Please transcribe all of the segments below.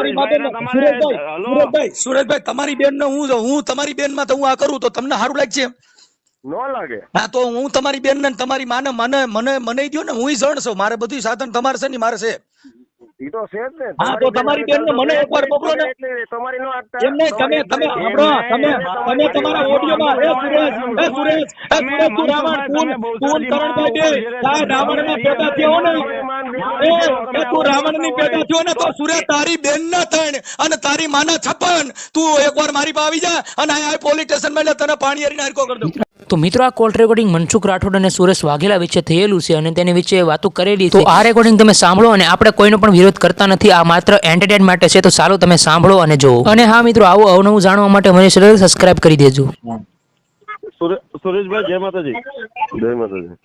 તમારી સુરજભાઈ તમારે- સુરેશભાઈ સુરેશભાઈ સુરેશભાઈ તમારી બેન ને હું હું તમારી બેનમાં તો હું આ કરું તો તમને સારું લાગશે નો લાગે. હા તો હું તમારી બેન ને તમારી માને મને મને મને દો ને હું જણ છું મારે બધું સાધન તમારે છે ને મારે છે. ઈ તો છે જ ને. હા, તો તમારી બેનને મને એકવાર મોકલો ને. તમારી નો આપતા એમ તમે તમે સાંભળો તમે તમે તમારા ઓડિયોમાં એ સુરેશ એ સુરેશ એ સુરેશ તું રાવણ તું તું કરણભાઈ બે તારા રાવણના પેદા થયો ને એ એ તું રાવણની પેદા થયો ને તો સુરેશ તારી બેન ના થણ અને તારી માના છપ્પન. તું એકવાર મારી પાસે આવી જા અને આ પોલીસ સ્ટેશનમાં તને પાણી હરીને હરકો કરી દઉં. તો મિત્રો આ કોલ રેકોર્ડિંગ મનસુખ રાઠોડ અને સુરેશ વાઘેલા વિશે થયેલું છે અને તેની વિશે વાતો કરેલી તો આ રેકોર્ડિંગ તમે સાંભળો અને આપણે કોઈનો પણ વિરોધ કરતા નથી આ માત્ર એન્ટરટેન માટે છે તો સારું તમે સાંભળો અને જુઓ. અને હા મિત્રો આવું અવનવું જાણવા માટે મને ચેનલ સબસ્ક્રાઇબ કરી દેજો. સુરેશભાઈ જય માતાજી. જય માતાજી.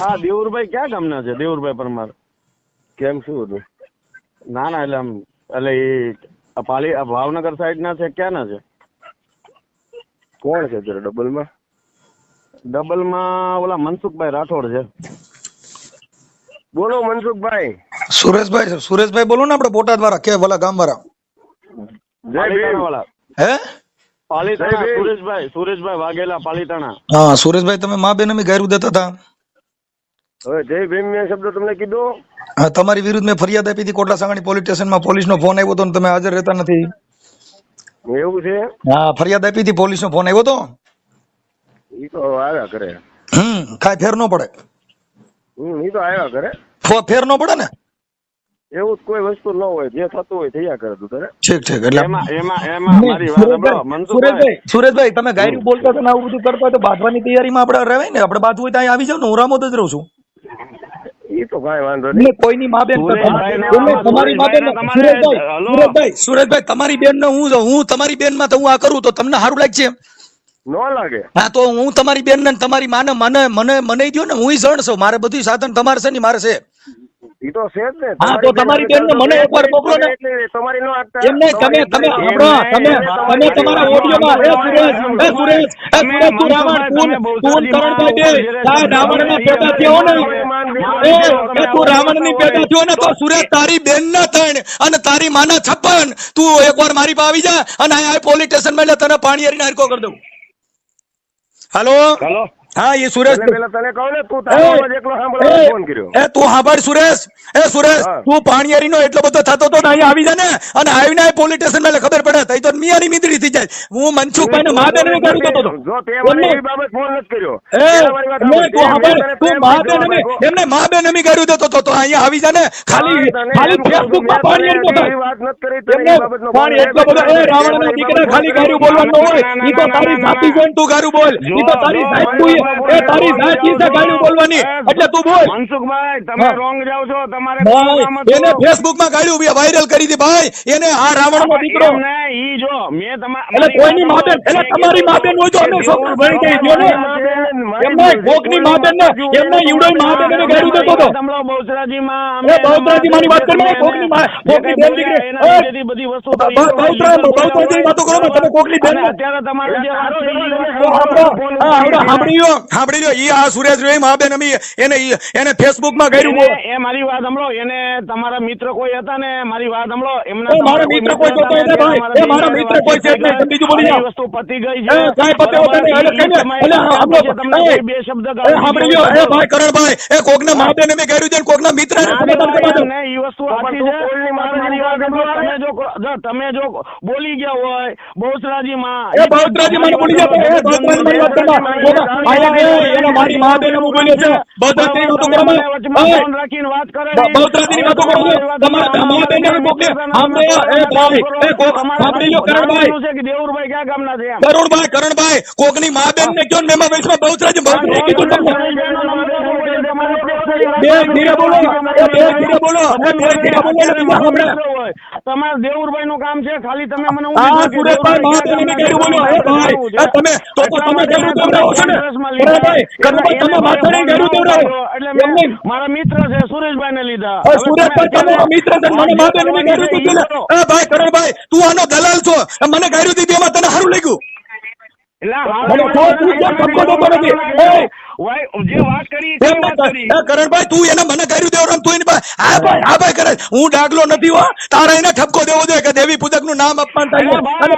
હા દેવુરભાઈ ક્યાં ગામના છે? દેવુરભાઈ પરમાર. કેમ શું હતું ના ના એટલે આમ એટલે એ આ પાલી આ ભાવનગર સાઈડ ના છે ક્યાં ના છે? કોણ છે અત્યારે ડબલમાં ડબલમાં ઓલા મનસુખભાઈ રાઠોડ છે. બોલો મનસુખભાઈ. સુરેશભાઈ સુરેશભાઈ બોલો ને આપણે બોટાદ વાળા કે ભલા ગામ વાળા. જય વાળા હે? પાલીતાણા સુરેશભાઈ સુરેશભાઈ વાઘેલા પાલીતાણા. હા સુરેશભાઈ તમે મા બેન અમે ગાયરું દેતા હતા. હવે જય ભીમ મેં શબ્દ તમને કીધો. હા તમારી વિરુદ્ધ મેં ફરિયાદ આપી હતી કોટલા સાંગાણી પોલીસ સ્ટેશનમાં પોલીસનો ફોન આવ્યો હતો ને તમે હાજર રહેતા નથી. એવું છે? હા ફરિયાદ આપી હતી પોલીસનો ફોન આવ્યો હતો. ઈ તો આવ્યા કરે હમ કાંઈ ફેર ન પડે. હમ ઈ તો આવ્યા કરે ફેર ન પડે ને? એવું જ કોઈ વસ્તુ ન હોય જે થતું હોય થયા કરે તું તારે. ઠીક ઠીક એટલે એમાં એમાં એમાં મારી વાત સાંભળો સુરેશભાઈ સુરેશભાઈ તમે ગાયરું બોલતા હતા ને આવું બધું કરતા તો બાંધવાની તૈયારીમાં આપણે રહેવાય ને? આપણે બાંધવું હોય ત્યાં આવી જાવ ને હું રામોદ જ રહું છું. ઈ તો કાંઈ વાંધો નહીં. કોઈની મા બેન સુરેશભાઈ નો એમને તમારી મા બેન. સુરેશભાઈ સુરેશભાઈ તમારી બેન ને હું હું તમારી બેનમાં તો હું આ કરું તો તમને સારું લાગશે નો લાગે. હા તો હું તમારી બેન ને તમારી માને મને મને મને દો ને હું જણ છું મારે બધું સાધન તમારે છે ને મારે છે. ઈ તો છે જ ને. હા, તો તમારી બેનને મને એકવાર મોકલો ને. તમારી નો આપતા. એમ નહીં તમે તમે સાંભળો તમે તમે તમારા ઓડિયોમાં એ સુરેશ એ સુરેશ એ સુરેશ તું રાવણ થયો ને. એ તું થયો ને તો સુરેશ તારી બેન ના ત્રણ અને તારી માના છપ્પન. તું એકવાર મારી પાસે આવી જા અને આ પોલીસ સ્ટેશનમાં તને પાણી હરીને હરકો કરી દઉં. હાલો હલો હા એ સુરેશ તને કહું ને તું તારો એકલો સાંભળવા ફોન કર્યો. એ તું સાંભળ સુરેશ એ સુરેશ તું પાણીયારી નો એટલો બધો થતો તો ને અહીંયા આવી જાય ને અને આવીને આ પોલીસ સ્ટેશનમાં ખબર પડે તઈ તો મિયાની મીતરી થઈ જાય. હું મનસુખભાઈ ને મા બેન ગાડી દેતો હતો જો તે મને એવી બાબત ફોન નથી કર્યો. એ. તું સાંભળ, તું પ્રેમ મા બેન કર્યો, એમને મા બેન એમી ગાડી દેતો તો તો અહીંયા આવી જાય ને. ખાલી ખાલી ફેસબુકમાં પાણીયારી નો વાત નથી કરી, તને બાબત નો પણ એટલો બધો એ રાવણના દીકરા ખાલી ગાયું બોલવાનું હોય ઈ તો તારી જાતિ જોઈને તું ગાયું બોલ ઈ તો તારી જાત તું એ તારી સાચી છે ગાળ્યું બોલવાની. એટલે તું બોલ. મનસુખભાઈ તમે રોંગ જાવ છો. તમારે એને ફેસબુકમાં ગાળ્યું બી વાયરલ કરી હતી ભાઈ. એને આ રાવણનો દીકરો. એમ ઈ જો મે તમા- એટલે કોઈની માબેન એટલે તમારી માબેન હોય તો અમે છોકરો ભણી ગઈ ગયો ને એમને કોકની માબેન ને એમને ઈવડોય માબેન ને ગાળ્યું દેતો તો. અમે બહુચરાજી માની વાત કરી, કોકની મા- જે કોકની બેન દીકરી. બધી વસ્તુ. બહુચરા- બહુચરાજીની વાતો કરો તમે કોકની બેન અત્યારે તમારે જે વાત તો હા, સાંભળી લો ઈ આ સુરેશ રહ્યો, ઈ માબેન અમી એને એને ફેસબુકમાં ગાળ્યું એ મારી વાત સાંભળો એને તમારા મિત્ર કોઈ હતા ને મારી વાત સાંભળો એમના એ મારા મિત્ર કોઈ હતા જોતો ને, ભાઈ. એ મારા મિત્ર કોઈ છે એટલે બીજું બોલી જાવ વસ્તુ પતી ગઈ છે. કાઈ પતે હોતે નહીં. એટલે કહીને, એટલે આપણો તમને બે શબ્દ એ સાંભળી લો એ ભાઈ કરણભાઈ, એ કોકના માબેન અમે ગાળ્યું છે ને કોકના મિત્ર ને તમે તમે ને ઈ વસ્તુ સાચી છે. મારી વાત સાંભળો. તમે જો તમે જો બોલી ગયા હોય બહુચરાજીમાં. એ બહુચરાજી માં બોલી જતો એ ભગવાન મારી વાત એને મારી મા બેન બહુચરાજીની વાતો કરો ફોન રાખીને વાત કરે વાતો તમારા મા બેન ને કોકને સાંભળે, એ ભાઈ, એ કોક સાંભળી લ્યો કરણભાઈ છે દેવુરભાઈ ક્યાં ગામના છે એમ? કરણભાઈ કરણભાઈ કોકની મા બેન ને કયો ને મેમાં કીધું તમને બે ધીરે બોલો. બે ધીરે બોલો. બે ધીરે બોલો. બીજા સાંભળે. તમારે દેવુરભાઈ નું કામ છે ખાલી તમે મને હા સુરેશભાઈ મા દેવુરભાઈ બેન ને કેવું બોલો. એ ભાઈ તમે તો તો તમે કેવું દેવડાવો છો ને. કરણભાઈ કરણભાઈ તમે માથે નહીં કેવું દેવડાવો એટલે એમ મેં નહીં? મારા મિત્ર છે સુરેશભાઈ ને લીધા સુરેશભાઈ તમારો મિત્ર છે મને મા બેન ને ને ભાઈ કરણભાઈ તું આનો દલાલ છો. મને ગાયરું દીધી એમાં તને સારું લાગ્યું. એટલે વાય- જે વાત કરી એ વાત કરી કરણભાઈ તું એને મને કર્યું દેવરામ તું એની પાસે હા ભાઈ હા ભાઈ કરે હું ડાગલો નથી હો તારે એને ઠપકો દેવો જોઈએ કે દેવી પૂજકનું નામ અપમાન થાય. અને પાછું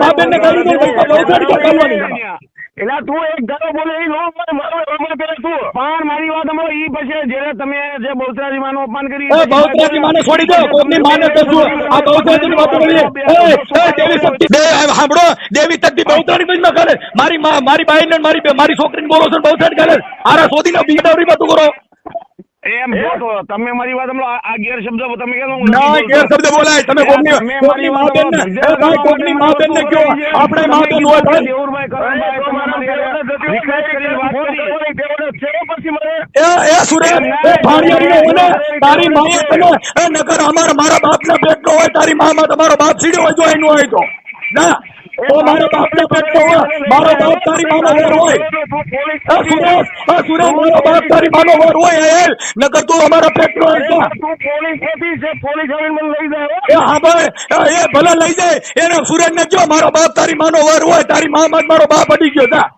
આપણે- કર્યું દે ક્યાં કરવાની એટલે તું એક ગાળો બોલે, એ નો મારો રમણ કરે તું. પણ મારી વાત અમારો ઈ પછી જ્યારે તમે જે બહુચરાજી માનું અપમાન કરી, એ બહુચરાજી માને છોડી દો કોઈની માને તો શું? આ બહુચરાજીની વાતો કરીએ. એ એ, દેવી શક્તિ દે સાંભળો, દેવી શક્તિ બહુચરાજી મજમાં કરે. મારી મારી બાઈ ને મારી મારી છોકરીને બોલો છો ને બહુચરાજી કરે. આરા શોધીને બીડાવરી વાતો કરો. એમ તો તમે મારી વાત સાંભળો. આ- ગેરશબ્દ તમે કેમ ના ગેરશબ્દ બોલાય તમે કોકની કોકની ને ભાઈ કોકની મા ને કયો આપણે મા હોય ભાઈ દેવરભાઈ કરણભાઈ તમારા રિક્વેસ્ટ કરીને વાત કરી. એ એ સુરેશ એ ભાણિયારીનો હોય તારી માએ તને એ નકર અમારા મારા બાપના પેટનો હોય તારી મામાં તમારો બાપ સીડ્યો હોય જો એનું હોય તો. ના. તો મારા બાપના હોય. મારો બાપ તારી માનો ઘર હોય. એ સુરેશ આ સુરેશ, મારો બાપ તારી માનો ઘર હોય એલ નકર તું અમારા પેટનો હોય તો. એ હા ભાઈ, એ ભલે લઈ જાય. એને સુરેશ ને જો મારો બાપ તારી માનો વર હોય, તારી મામાં મારો બાપ અડી ગયો તા.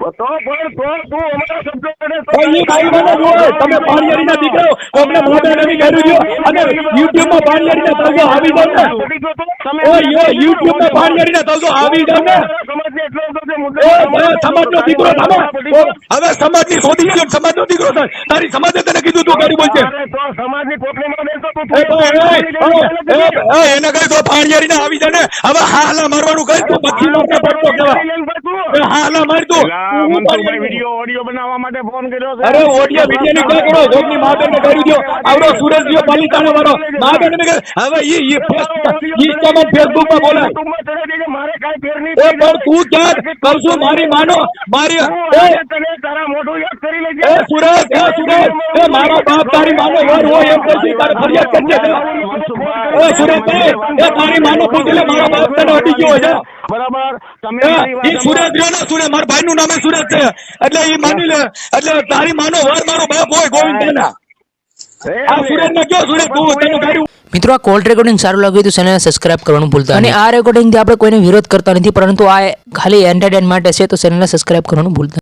તો પણ તો તું અમારા કરે જુઓ તમે પાણીયારીના કોકને મોઢે કર્યું અને પાણીયારીના તળજો આવી જાવ ને. ઓ યો યુટ્યુબમાં પાણીયારીના તળજો આવી જાવ ને. સમાજનો દીકરો તમે હવે સમાજની શોધી ગયો સમાજનો દીકરો થાય તારી સમાજે તને કીધું તું ગરીબ છે. એને કઈ તો પાણીયારીને આવી જાય ને હવે હાલા મારવાનું કઈ તું ફેસબુકમાં ચડાવી મારે કાંઈ મારી માનો મારી તને તારા લેજે એ સુરેશ એ બાપ તારી માનો વર હોય એમ પછી તારે ફરિયાદ કરજે. એ સુરેશભાઈ એ તારી માનો પૂછલે મારો બાપ તને અડી ગયો છે. બરાબર. તમે એ સુરેશ રહ્યો ને સુરેશ મારા ભાઈ નું નામે સુરેશ છે. એટલે એ માની લે એટલે તારી માનો વર મારો બાપ હોય ગોવિંદ આ સુરેશ ને કયો સુરેશ તું તને ગાડી મિત્રો આ કોલ રેકોર્ડિંગ સારું લાગ્યું તો ચેનલને સબસ્ક્રાઇબ કરવાનું ભૂલતા અને આ રેકોર્ડિંગથી આપણે કોઈને વિરોધ કરતા નથી પરંતુ આ ખાલી એન્ટરટેન માટે છે તો ચેનલને સબસ્ક્રાઇબ કરવાનું ભૂલતા.